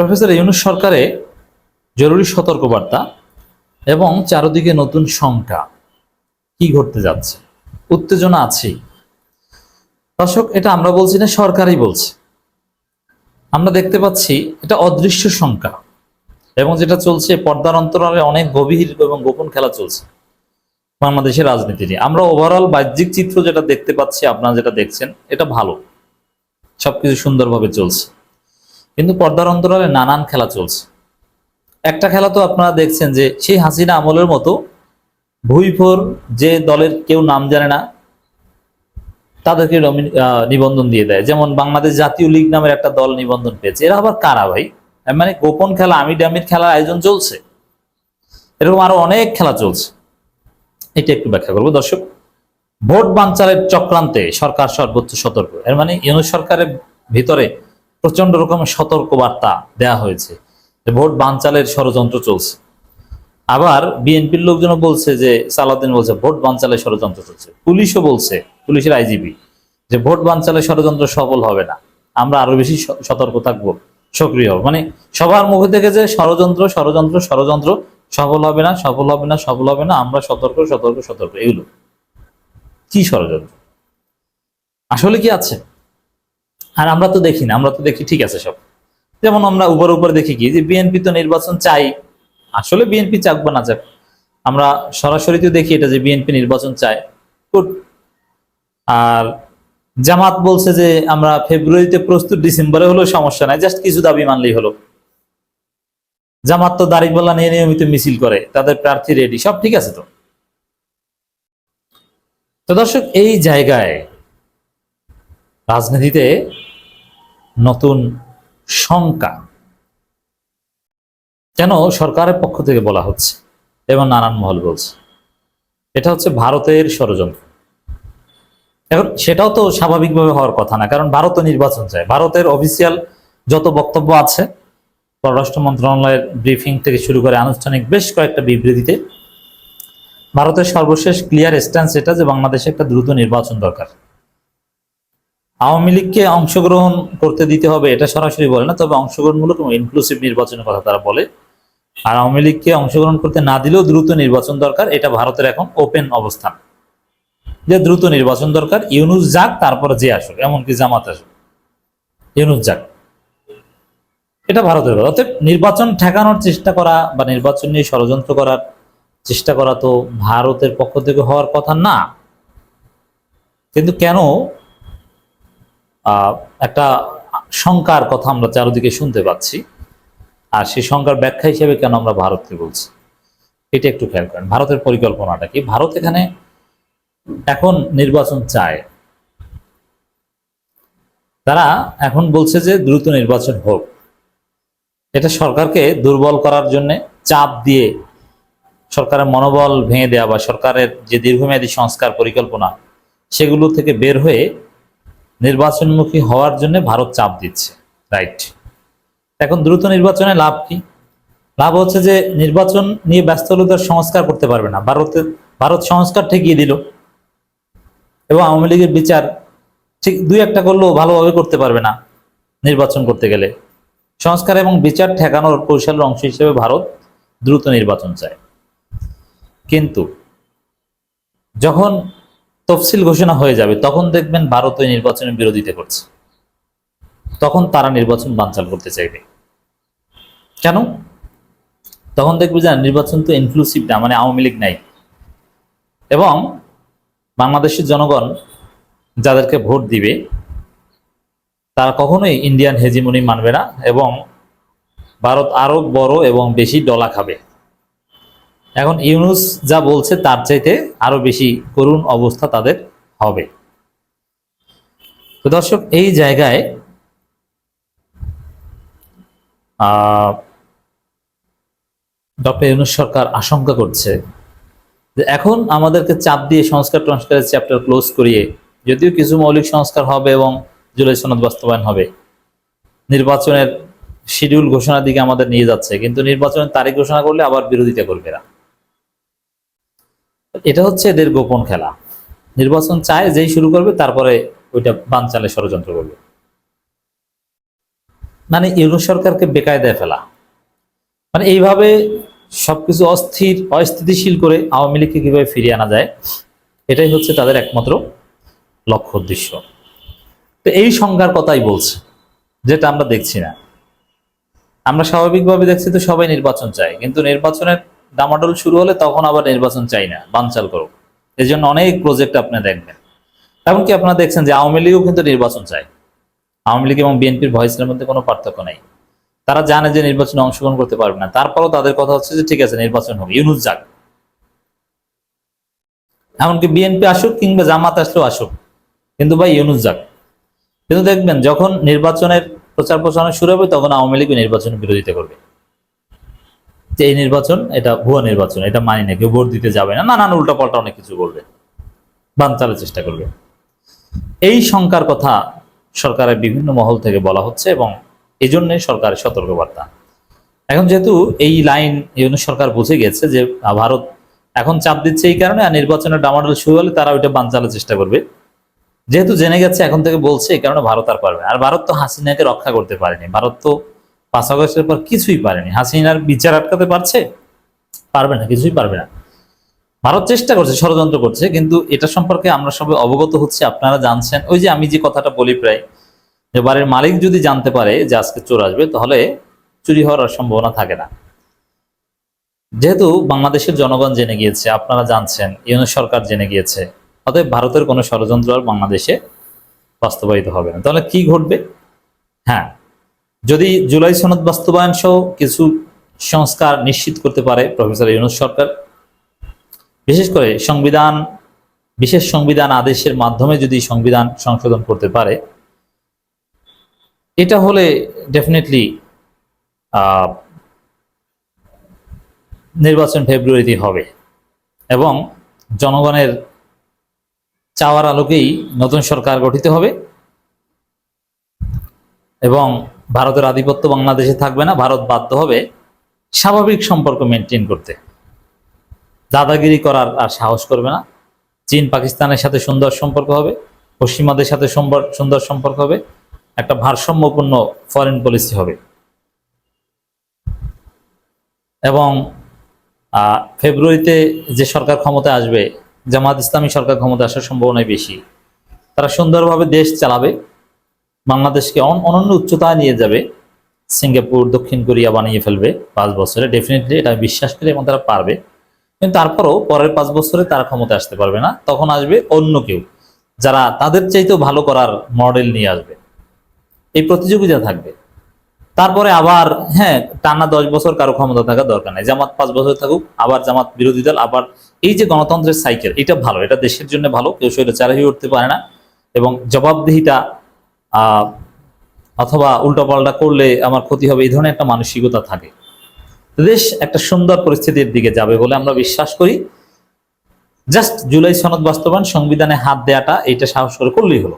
Professor Yunus সরকারে জরুরি সতর্কবার্তা এবং চারদিকে নতুন শঙ্কা। কি ঘটতে যাচ্ছে? উত্তেজনা আছেই দর্শক, এটা আমরা বলছি না, সরকারই বলছে। আমরা দেখতে পাচ্ছি এটা অদৃশ্য শঙ্কা এবং যেটা চলছে, পর্দার অন্তরালে অনেক গভীর এবং গোপন খেলা চলছে বাংলাদেশের রাজনীতি নিয়ে। আমরা ওভারঅল বাহ্যিক চিত্র যেটা দেখতে পাচ্ছি, আপনারা যেটা দেখছেন, এটা ভালো। সবকিছু সুন্দরভাবে চলছে। কিন্তু পর্দার অন্তরালে নানান খেলা চলছে। একটা খেলা তো আপনারা দেখছেন যে সেই হাসিনা আমলের মতো ভুইফোর যে দলের কেউ নাম জানে না, তাদেরকে নিবন্ধন দিয়ে দেয়। যেমন বাংলাদেশ জাতীয় লীগ নামের একটা দল নিবন্ধন পেয়েছে। এরা আবার কারা ভাই? মানে গোপন খেলা, আমি ডামির খেলার আয়োজন চলছে। এরকম আরও অনেক খেলা চলছে। এটা একটু ব্যাখ্যা করব। দর্শক, ভোট বানচালের চক্রান্তে সরকার সর্বোচ্চ সতর্ক। এর মানে ইউনুস সরকারের ভিতরে প্রচণ্ড রকমের সতর্ক বার্তা দেয়া হয়েছে যে ভোট বানচালের ষড়যন্ত্র চলছে। আবার বিএনপির লোকজনও বলছে যে, সালাউদ্দিন বলছে ভোট বানচালের ষড়যন্ত্র চলছে। পুলিশও বলছে, পুলিশের আইজিপি যে ভোট বানচালের ষড়যন্ত্র সফল হবে না। আমরা আরও বেশি সতর্ক থাকব, সক্রিয় মানে সবার মুখে থেকে যে ষড়যন্ত্র ষড়যন্ত্র ষড়যন্ত্র সফল হবে না, সফল হবে না, সফল হবে না, আমরা সতর্ক সতর্ক সতর্ক, এগুলো। কি ষড়যন্ত্র? আসলে কি আছে? আর আমরা তো দেখি না, আমরা তো দেখি ঠিক আছে সব। যেমন আমরা উপর উপর দেখি কি, যে বিএনপি তো নির্বাচন চাই, আসলে বিএনপি চাক বা না চাক। আমরা সরাসরি তো দেখি এটা যে বিএনপি নির্বাচন চায়. আর জামাত বলছে যে আমরা ফেব্রুয়ারিতে প্রস্তুত, ডিসেম্বরে হলেও সমস্যা নাই, জাস্ট কিছু দাবি মানলেই হলো। জামাত তো দাড়িপাল্লা নিয়ে নিয়মিত মিছিল করে, তাদের প্রার্থী রেডি, সব ঠিক আছে তো। তো দর্শক, এই জায়গায় রাজনীতিতে নতুন শঙ্কা। কেন সরকারের পক্ষ থেকে বলা হচ্ছে এবং নানান মহল বলছে? এটা হচ্ছে ভারতের ষড়যন্ত্র। এখন সেটাও তো স্বাভাবিকভাবে হওয়ার কথা না, কারণ ভারত নির্বাচন চায়। ভারতের অফিসিয়াল যত বক্তব্য আছে, পররাষ্ট্র মন্ত্রণালয়ের ব্রিফিং থেকে শুরু করে আনুষ্ঠানিক বেশ কয়েকটা বিবৃতিতে, ভারতের সর্বশেষ ক্লিয়ার স্ট্যান্স এটা যে বাংলাদেশে একটা দ্রুত নির্বাচন দরকার। আওয়ামী লীগকে অংশগ্রহণ করতে দিতে হবে, এটা সরাসরি বলে না, তবে অংশগ্রহণমূলক ইনক্লুসিভ নির্বাচনের কথা তারা বলে। আর আওয়ামী লীগকে অংশগ্রহণ করতে না দিলেও দ্রুত নির্বাচন দরকার, এটা ভারতের এখন ওপেন অবস্থান যে দ্রুত নির্বাচন দরকার, ইউনুস যাক, তারপরে যে আসুক, এমনকি জামাত আসুক। ইউনুস যাক। এটা ভারতের কথা অতএব নির্বাচন ঠেকানোর চেষ্টা করা বা নির্বাচন নিয়ে ষড়যন্ত্র করার চেষ্টা করা তো ভারতের পক্ষ থেকে হওয়ার কথা না। কিন্তু কেন একটা শঙ্কার কথা আমরা চারিদিকে শুনতে পাচ্ছি। আর সেই শঙ্কার ব্যাখ্যা হিসেবে কেন আমরা ভারতকে বলছি? এটা একটু খেয়াল করেন। ভারতের পরিকল্পনাটা কি? ভারত এখানে এখন নির্বাচন চায়। তারা এখন বলছে যে দ্রুত নির্বাচন হোক। এটা সরকারকে দুর্বল করার জন্য চাপ দিয়ে সরকারের মনোবল ভেঙে দেওয়া বা সরকারের যে দীর্ঘমেয়াদী সংস্কার পরিকল্পনা, সেগুলো থেকে বের হয়ে নির্বাচনমুখী হওয়ার জন্য ভারত চাপ দিচ্ছে। রাইট এখন দ্রুত নির্বাচনে লাভ কি? লাভ হচ্ছে যে নির্বাচন নিয়ে ব্যস্ত হলে সংস্কার করতে পারবে না। ভারতের ভারত সংস্কার ঠেকিয়ে দিল। এবং আওয়ামী লীগের বিচার ঠিক দুই একটা করলেও ভালোভাবে করতে পারবে না নির্বাচন করতে গেলে। সংস্কার এবং বিচার ঠেকানোর কৌশলের অংশ হিসেবে ভারত দ্রুত নির্বাচন চায়। কিন্তু যখন তফসিল ঘোষণা হয়ে যাবে, তখন দেখবেন ভারত ওই নির্বাচনের বিরোধিতা করছে। তখন তারা নির্বাচন বানচাল করতে চাইবে। কেন? তখন দেখবে যে নির্বাচন তো ইনক্লুসিভ না মানে আওয়ামী লীগ নাই। এবং বাংলাদেশের জনগণ যাদেরকে ভোট দিবে, তারা কখনোই ইন্ডিয়ান হেজিমনি মানবে না এবং ভারত আরও বড় এবং বেশি ডলা খাবে। এখন ইউনুস যা বলছে তার চাইতে আরও বেশি করুণ অবস্থা তাদের হবে। দর্শক, এই জায়গায় ডক্টর ইউনুস সরকার আশঙ্কা করছে যে এখন আমাদেরকে চাপ দিয়ে সংস্কার টংস্কারের চ্যাপ্টার ক্লোজ করিয়ে যদিও কিছু মৌলিক সংস্কার হবে এবং জুলাই সনদ বাস্তবায়ন হবে, নির্বাচনের শিডিউল ঘোষণার দিকে আমাদের নিয়ে যাচ্ছে, কিন্তু নির্বাচনের তারিখ ঘোষণা করলে আবার বিরোধিতা করবে এরা। এটা হচ্ছে এদের গোপন খেলা। নির্বাচন চায় যেই শুরু করবে, তারপরে ওইটা বানচালে ষড়যন্ত্র করবে। মানে ইউনুস সরকারকে বেকায়দায় ফেলা। মানে এইভাবে সবকিছু অস্থির, অস্থিতিশীল করে আওয়ামী লীগকে কীভাবে ফিরিয়ে আনা যায়, এটাই হচ্ছে তাদের একমাত্র লক্ষ্য উদ্দেশ্য। তো এই সংজ্ঞার কথাই বলছে, যেটা আমরা দেখছি না। আমরা স্বাভাবিকভাবে দেখছি তো সবাই নির্বাচন চাই কিন্তু নির্বাচনের ডামাডোল শুরু হলে তখন আবার নির্বাচন চাই না, বানচাল করো এই জন্য অনেক প্রজেক্ট আপনি দেখবেন। এমনকি আপনারা দেখছেন যে আওয়ামী লীগও কিন্তু নির্বাচন চায়। আওয়ামী লীগ এবং বিএনপির ভয়েসের মধ্যে কোনো পার্থক্য নেই। তারা জানে যে নির্বাচনে অংশগ্রহণ করতে পারবে না। তারপরও তাদের কথা হচ্ছে যে, ঠিক আছে, নির্বাচন হবে। ইউনুস যাক। এমনকি বিএনপি আসুক কিংবা জামাত আসলেও আসুক, কিন্তু ভাই ইউনুস যাক। কিন্তু দেখবেন যখন নির্বাচনের প্রচার প্রচারণা শুরু হবে, তখন আওয়ামী লীগ নির্বাচনের বিরোধিতা করবে। যে এই নির্বাচন, এটা ভুয়া নির্বাচন, এটা মানি না, কেউ ভোট দিতে যাবে না, নানান উল্টাপাল্টা অনেক কিছু বলবে বানচালের চেষ্টা করবে। এই শঙ্কার কথা সরকারের বিভিন্ন মহল থেকে বলা হচ্ছে এবং এই জন্যই সরকারের সতর্কবার্তা। এখন যেহেতু এই লাইন ইউনুস সরকার বুঝে গেছে যে ভারত এখন চাপ দিচ্ছে এই কারণে, আর নির্বাচনের ডামাডোল শুরু হলে তারা ওইটা বানচালের চেষ্টা করবে। যেহেতু জেনে গেছে, এখন থেকে বলছে, এই কারণে ভারত আর পারবে। আর ভারত তো হাসিনাকে রক্ষা করতে পারেনি। ভারত তো পাঁচ আগস্টের পর কিছুই পারেনি। হাসিনার বিচার আটকাতে পারছে? পারবে না, কিছুই পারবে না। ভারত চেষ্টা করছে, ষড়যন্ত্র করছে, কিন্তু এটা সম্পর্কে আমরা সবাই অবগত হচ্ছে, আপনারা জানছেন। ওই যে আমি যে কথাটা বলি প্রায়, যে বাড়ির মালিক যদি জানতে পারে যে আজকে চোর আসবে, তাহলে চুরি হওয়ার সম্ভাবনা থাকে না। যেহেতু বাংলাদেশের জনগণ জেনে গিয়েছে, আপনারা জানছেন, ইউনুস সরকার জেনে গিয়েছে, অতএব ভারতের কোনো ষড়যন্ত্র আর বাংলাদেশে বাস্তবায়িত হবে না। তাহলে কি ঘটবে? হ্যাঁ যদি জুলাই সনদ বাস্তবায়ন সহ কিছু সংস্কার নিশ্চিত করতে পারে প্রফেসর ইউনুস সরকার, বিশেষ করে সংবিধান, বিশেষ সংবিধান আদেশের মাধ্যমে যদি সংবিধান সংশোধন করতে পারে, এটা হলে ডেফিনেটলি নির্বাচন ফেব্রুয়ারিতে হবে এবং জনগণের চাওয়ার আলোকেই নতুন সরকার গঠিত হবে এবং ভারতের আধিপত্য বাংলাদেশে থাকবে না, ভারত বাধ্য হবে স্বাভাবিক সম্পর্ক মেনটেন করতে। দাদাগিরি করার আর সাহস করবে না। চীন পাকিস্তানের সাথে সুন্দর সম্পর্ক হবে, পশ্চিমাদের সাথে সুন্দর সম্পর্ক হবে, একটা ভারসাম্যপূর্ণ ফরেন পলিসি হবে। এবং ফেব্রুয়ারিতে যে সরকার ক্ষমতা আসবে, জামাত ইসলামী সরকার ক্ষমতা আসার সম্ভাবনাই বেশি। তারা সুন্দরভাবে দেশ চালাবে। বাংলাদেশকে অন- অনন্য উচ্চতায় নিয়ে যাবে। সিঙ্গাপুর দক্ষিণ কোরিয়া বানিয়ে ফেলবে পাঁচ বছরে। ডেফিনেটলি এটা বিশ্বাস করি এবং তারা পারবে। কিন্তু তারপরও পরের পাঁচ বছরে তারা ক্ষমতা আসতে পারবে না। তখন আসবে অন্য কেউ যারা তাদের চাইতেও ভালো করার মডেল নিয়ে আসবে। এই প্রতিযোগিতা থাকবে। তারপরে আবার হ্যাঁ টানা দশ বছর কারও ক্ষমতা থাকা দরকার নেই। জামাত পাঁচ বছর থাকুক আবার জামাত বিরোধী দল আবার এই যে গণতন্ত্রের সাইকেল এটা ভালো এটা দেশের জন্য ভালো। কেউ স্বৈরাচার হয়ে উঠতে পারে না। এবং জবাবদিহিতা আহ, অথবা উল্টোপাল্টা করলে আমার ক্ষতি হবে, এই ধরনের একটা মানসিকতা থাকে। দেশ একটা সুন্দর পরিস্থিতির দিকে যাবে বলে আমরা বিশ্বাস করি। জাস্ট জুলাই সনদ বাস্তবায়ন সংবিধানে হাত দেয়াটা এটা সাহস করে করলেই হলো।